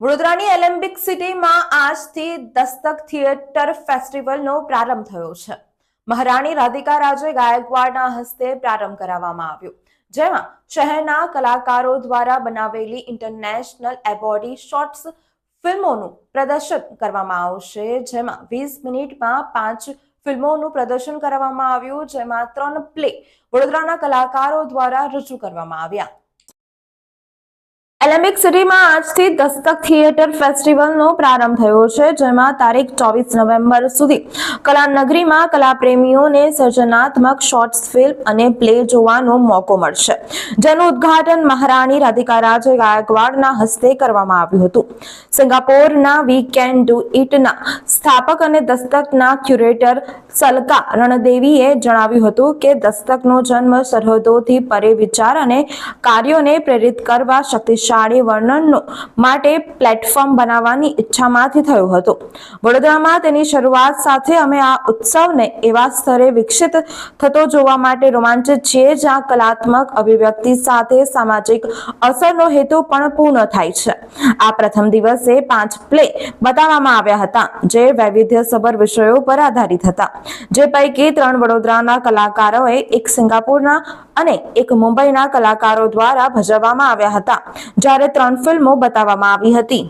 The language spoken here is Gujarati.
વડોદરાની એલેમ્બિક સિટીમાં આજથી દસ્તક થિયેટર ફેસ્ટિવલનો પ્રારંભ થયો છે. મહારાણી રાધિકા રાજે ગાયકવાડના હસ્તે પ્રારંભ કરાવવામાં આવ્યો. જેમાં શહેરના કલાકારો દ્વારા બનાવેલી ઇન્ટરનેશનલ એવોર્ડી શોર્ટ્સ ફિલ્મોનું પ્રદર્શન કરવામાં આવશે. જેમાં વીસ મિનિટમાં પાંચ ફિલ્મોનું પ્રદર્શન કરવામાં આવ્યું. જેમાં ત્રણ પ્લે વડોદરાના કલાકારો દ્વારા રજૂ કરવામાં આવ્યા. એલેમ્બિક સિટીમાં આજથી દસ્તક થિયેટર ફેસ્ટિવલનો પ્રારંભ થયો છે, જેમાં તારીખ ચોવીસ નવેમ્બર સુધી કલાનગરીમાં કલાપ્રેમીઓને સર્જનાત્મક શોર્ટ્સ ફિલ્મ અને પ્લે જોવાનો મોકો મળશે. જેનું ઉદ્ઘાટન મહારાણી રાધિકા રાજે ગાયકવાડના હસ્તે કરવામાં આવ્યું હતું. સિંગાપોરના વી કેન ડુ ઇટના સ્થાપક અને દસ્તકના ક્યુરેટર સલકા રણદેવીએ જણાવ્યું હતું કે દસ્તકનો જન્મ સરહદોથી પરે વિચાર અને કાર્યોને પ્રેરિત કરવા શક્તિશાળી વર્ણનનો માટે પ્લેટફોર્મ બનાવવાની ઈચ્છામાંથી થયો હતો. વડોદરામાં તેની શરૂઆત સાથે અમે આ ઉત્સવને એવા સ્તરે વિકસિત થતો જોવા માટે રોમાંચિત છીએ, જ્યાં કલાત્મક અભિવ્યક્તિ સાથે સામાજિક અસરનો હેતુ પણ પૂર્ણ થાય છે. આ પ્રથમ દિવસે પાંચ પ્લે બતાવવામાં આવ્યા હતા, જે વૈવિધ્યસભર વિષયો પર આધારિત હતા. જે પૈકી ત્રણ વડોદરાના કલાકારોએ એક સિંગાપુરના અને એક મુંબઈના કલાકારો દ્વારા ભજવવામાં આવ્યા હતા. જ્યારે ત્રણ ફિલ્મો બતાવવામાં આવી હતી.